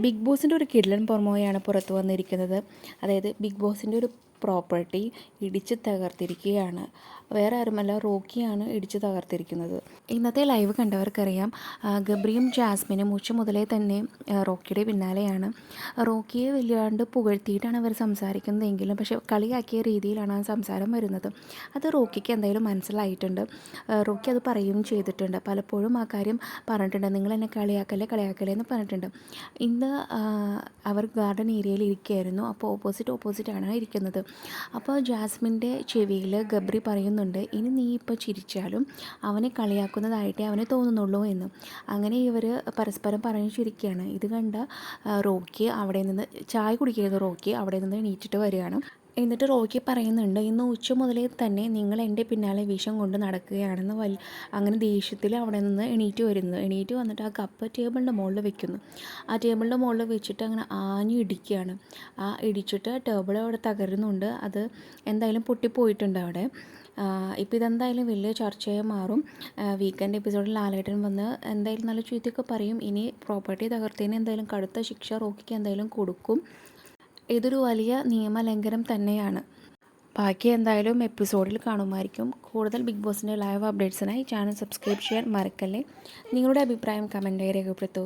Big ബോസിന്റെ ഒരു കിടലൻ പുറമോയാണ് പുറത്തു വന്നിരിക്കുന്നത്. അതായത് ബിഗ് ബോസിന്റെ ഒരു പ്രോപ്പർട്ടി ഇടിച്ച് തകർത്തിരിക്കുകയാണ്. വേറെ ആരുമല്ല റോക്കിയാണ് ഇടിച്ച് തകർത്തിരിക്കുന്നത്. ഇന്നത്തെ ലൈവ് കണ്ടവർക്കറിയാം ഗബ്രിയും ജാസ്മിനും ഉച്ച മുതലേ തന്നെ റോക്കിയുടെ പിന്നാലെയാണ്. റോക്കിയെ വല്ലാണ്ട് പുകഴ്ത്തിയിട്ടാണ് അവർ സംസാരിക്കുന്നതെങ്കിലും പക്ഷേ കളിയാക്കിയ രീതിയിലാണ് ആ സംസാരം വരുന്നത്. അത് റോക്കിക്ക് എന്തായാലും മനസ്സിലായിട്ടുണ്ട്. റോക്കി അത് പറയുകയും ചെയ്തിട്ടുണ്ട്. പലപ്പോഴും ആ കാര്യം പറഞ്ഞിട്ടുണ്ട്. നിങ്ങൾ എന്നെ കളിയാക്കല്ലേ കളിയാക്കല്ലേ എന്ന് പറഞ്ഞിട്ടുണ്ട്. ഇന്ന് അവർ ഗാർഡൻ ഏരിയയിൽ ഇരിക്കുകയായിരുന്നു. അപ്പോൾ ഓപ്പോസിറ്റ് ഓപ്പോസിറ്റ് ആണ് ഇരിക്കുന്നത്. അപ്പോൾ ജാസ്മിന്റെ ചെവിയിൽ ഗബ്രി പറയുന്നുണ്ട് ഇനി നീ ഇപ്പോൾ ചിരിച്ചാലും അവനെ കളിയാക്കുന്നതായിട്ടേ അവനെ തോന്നുന്നുള്ളൂ എന്ന്. അങ്ങനെ ഇവർ പരസ്പരം പറഞ്ഞു ചിരിക്കുകയാണ് ഇത് കണ്ട റോക്കി അവിടെ നിന്ന് ചായ കുടിക്കരുത് റോക്കി അവിടെ നിന്ന് എണീറ്റിട്ട് വരികയാണ്. എന്നിട്ട് റോക്കി പറയുന്നുണ്ട് ഇന്ന് ഉച്ച മുതലേ തന്നെ നിങ്ങൾ എന്റെ പിന്നാലെ വിഷം കൊണ്ട് നടക്കുകയാണെന്ന് വൽ അങ്ങനെ ദേഷ്യത്തിൽ അവിടെ നിന്ന് എണീറ്റ് വരുന്നു. എണീറ്റ് വന്നിട്ട് ആ കപ്പ് ടേബിളിന്റെ മുകളിൽ വെക്കുന്നു. ആ ടേബിളിന്റെ മുകളിൽ വെച്ചിട്ട് അങ്ങനെ ആഞ്ഞു ഇടിക്കുകയാണ്. ആ ഇടിച്ചിട്ട് ടേബിൾ അവിടെ തകരുന്നുണ്ട്. അത് എന്തായാലും പൊട്ടിപ്പോയിട്ടുണ്ട് അവിടെ. ഇപ്പോൾ ഇതെന്തായാലും വലിയ ചർച്ചയായി മാറും. വീക്കെൻഡ് എപ്പിസോഡിൽ ലാലേട്ടൻ വന്ന് എന്തായാലും നല്ല ചീത്തയൊക്കെ പറയും. ഇനി പ്രോപ്പർട്ടി തകർത്തതിന് എന്തായാലും കടുത്ത ശിക്ഷ റോക്കിക്ക് എന്തായാലും കൊടുക്കും. ഇതൊരു വലിയ നിയമലംഘനം തന്നെയാണ്. ബാക്കി എന്തായാലും എപ്പിസോഡിൽ കാണുമായിരിക്കും. കൂടുതൽ ബിഗ് ബോസിന്റെ ലൈവ് അപ്ഡേറ്റ്സിനായി ചാനൽ സബ്സ്ക്രൈബ് ചെയ്യാൻ മറക്കല്ലേ. നിങ്ങളുടെ അഭിപ്രായം കമന്റായി രേഖപ്പെടുത്തൂ.